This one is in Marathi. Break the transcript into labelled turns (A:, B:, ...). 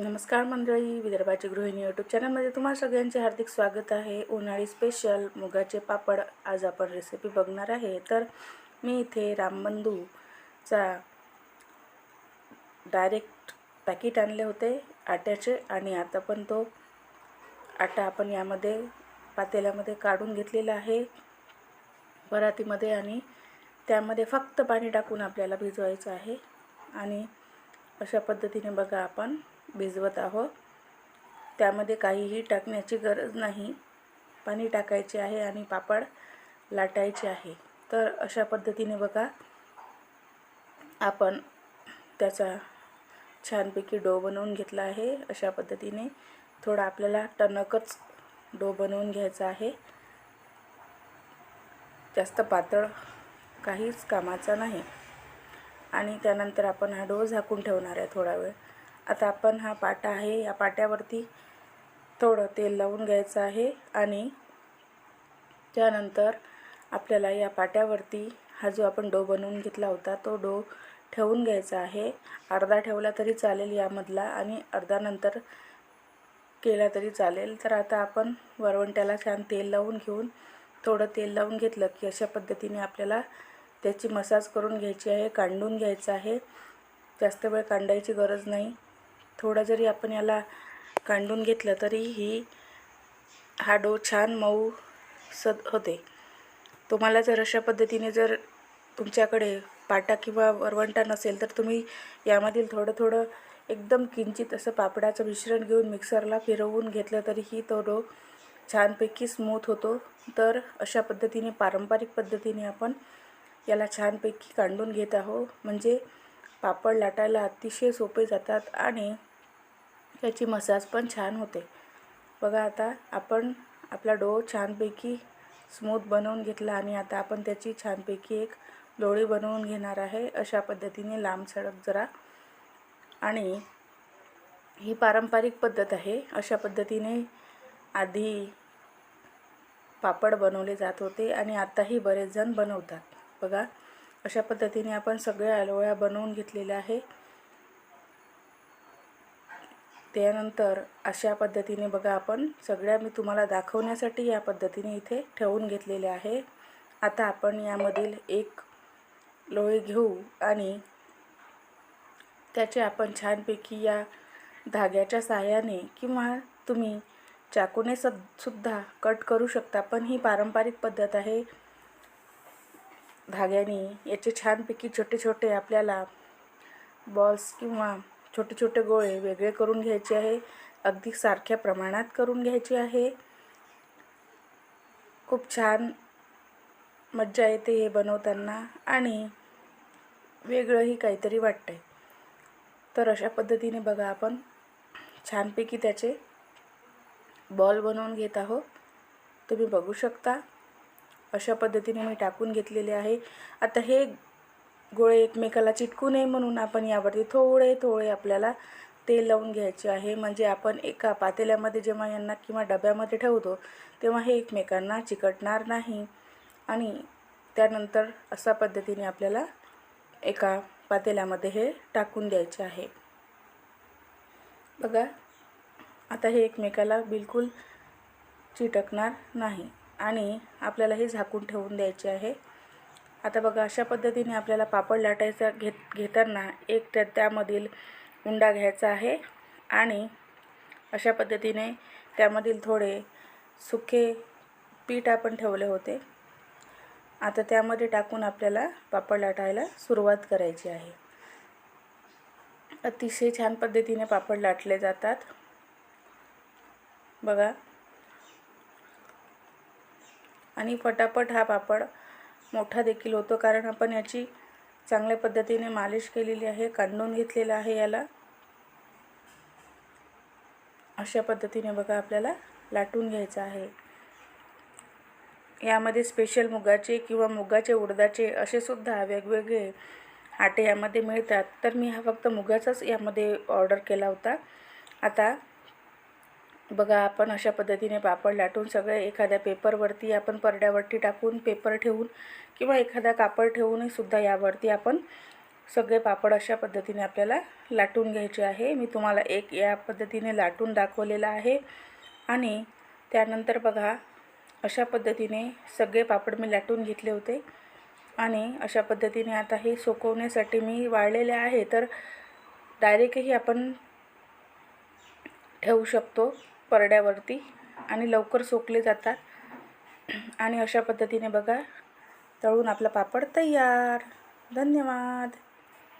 A: नमस्कार मंडळी विदर्भाची गृहिणी यूट्यूब चॅनलमध्ये तुम्हा सगळ्यांचे हार्दिक स्वागत आहे. उन्हाळी स्पेशल मुगाचे पापड आज आपण रेसिपी बघणार आहे. तर मी इथे रामबंधूचा डायरेक्ट पॅकेट आणले होते आट्याचे आणि आता पण तो आटा आपण यामध्ये पातेल्यामध्ये काढून घेतलेला आहे परातीमध्ये आणि त्यामध्ये फक्त पाणी टाकून आपल्याला भिजवायचं आहे. आणि अशा पद्धतीने बघा आपण भिजवत आहोत. त्यामध्ये काहीही टाकण्याची गरज नाही. पाणी टाकायचे आहे आणि पापड लाटायचे आहे. तर अशा पद्धतीने बघा आपण त्याचा छानपैकी डो बनवून घेतला आहे. अशा पद्धतीने थोडा आपल्याला टणकच डो बनवून घ्यायचा आहे. जास्त पातळ काहीच कामाचा नाही. आणि त्यानंतर आपण हा डो झाकून ठेवणार आहे थोडा वेळ. आता आपण हा पाटा आहे या पाट्यावरती थोडं तेल लावून घ्यायचं आहे आणि त्यानंतर आपल्याला या पाट्यावरती हा जो आपण डो बनवून घेतला होता तो डो ठेवून घ्यायचा आहे. अर्धा ठेवला तरी चालेल यामधला आणि अर्धा नंतर केला तरी चालेल. तर आता आपण वरवंट्याला छान तेल लावून घेऊन थोडं तेल लावून घेतलं की अशा पद्धतीने आपल्याला त्याची मसाज करून घ्यायची आहे कांडून घ्यायचं आहे. जास्त वेळ कांडायची गरज नाही. थोडा जरी आपण याला कांडून घेतलं तरी ही हा डो छान मऊ सद होते. तुम्हाला जर अशा पद्धतीने जर तुमच्याकडे पाटा किंवा वरवंटा नसेल तर तुम्ही यामधील थोडं थोडं एकदम किंचित असं पापडाचं मिश्रण घेऊन मिक्सरला फिरवून घेतलं तरीही तो डो छानपैकी स्मूथ होतो. तर अशा पद्धतीने पारंपरिक पद्धतीने आपण याला छानपैकी कांडून घेत आहो म्हणजे पापड लाटायला अतिशय सोपे जातात आणि याची मसाज पण छान होते. बघा आता आपण आपला डो छानपैकी स्मूथ बनवून घेतला आणि आता आपण त्याची छानपैकी एक लोळी बनवून घेणार आहे अशा पद्धतीने लांब सडक जरा. आणि ही पारंपरिक पद्धत आहे. अशा पद्धतीने आधी पापड बनवले जात होते आणि आताही बरेच जण बनवतात. बघा अशा पद्धतीने आपण सगळ्या अलोळ्या बनवून घेतलेल्या आहे. त्यानंतर अशा पद्धतीने बघा आपण सगळ्या मी तुम्हाला दाखवण्यासाठी या पद्धतीने इथे ठेवून घेतलेले आहे. आता आपण यामधील एक लोळे घेऊ आणि त्याचे आपण छानपैकी या धाग्याच्या साहाय्याने किंवा तुम्ही चाकूने सद सुद्धा कट करू शकता पण ही पारंपरिक पद्धत आहे. धाग्याने याचे छानपैकी छोटे छोटे आपल्याला बॉल्स किंवा छोटे छोटे गोळे वेगळे करून घ्यायचे आहे. अगदी सारख्या प्रमाणात करून घ्यायचे आहे. खूप छान मज्जा येते हे बनवताना आणि वेगळंही काहीतरी वाटतं आहे तर अशा पद्धतीने बघा आपण छानपैकी त्याचे बॉल बनवून घेत आहोत. तुम्ही बघू शकता. अशा पद्धतीने मी टाकून घेतलेले आहे. आता हे गोळे एकमेकाला चिटकू नये म्हणून आपण यावरती थोडे थोडे आपल्याला तेल लावून घ्यायचे आहे. म्हणजे आपण एका पातेल्यामध्ये जेव्हा यांना किंवा डब्यामध्ये ठेवतो तेव्हा हे एकमेकांना चिकटणार नाही. आणि त्यानंतर अशा पद्धतीने आपल्याला एका पातेल्यामध्ये हे टाकून द्यायचे आहे. बघा आता हे एकमेकाला बिलकुल चिटकणार नाही. आणि आपल्याला हे झाकून ठेवून द्यायचे आहे. आता बघा अशा पद्धतीने आपल्याला पापड लाटायचा घेत घेताना एक त्या त्यामधील उंडा घ्यायचा आहे आणि अशा पद्धतीने त्यामधील थोडे सुके पीठ आपण ठेवले होते. आता त्यामध्ये टाकून आपल्याला पापड लाटायला सुरुवात करायची आहे. अतिशय छान पद्धतीने पापड लाटले जातात. बघा. आणि फटाफट हा पापड मोठा देखील होतो. कारण आपण याची चांगल्या पद्धतीने मालिश केलेली आहे कांडून घेतलेलं आहे याला. अशा पद्धतीने बघा आपल्याला लाटून घ्यायचं आहे. यामध्ये स्पेशल मुगाचे किंवा मुगाचे उडदाचे असे सुद्धा वेगवेगळे आटे यामध्ये मिळतात. तर मी हा फक्त मुगाचाच यामध्ये ऑर्डर केला होता. आता बघा आपण अशा पद्धतीने पापड लाटून सगळे एखाद्या पेपरवरती आपण परड्यावरती टाकून पेपर ठेवून किंवा एखादा कापड ठेवूनही सुद्धा यावरती आपण सगळे पापड अशा पद्धतीने आपल्याला लाटून घ्यायचे आहे. मी तुम्हाला एक या पद्धतीने लाटून दाखवलेला आहे. आणि त्यानंतर बघा अशा पद्धतीने सगळे पापड मी लाटून घेतले होते. आणि अशा पद्धतीने आता हे सुकवण्यासाठी मी वाळलेले आहे. तर डायरेक्टही आपण ठेवू शकतो. परड्यावरती आणि लवकर सोकले जातात. आणि अशा पद्धतीने बघा तळून आपला पापड तयार. धन्यवाद.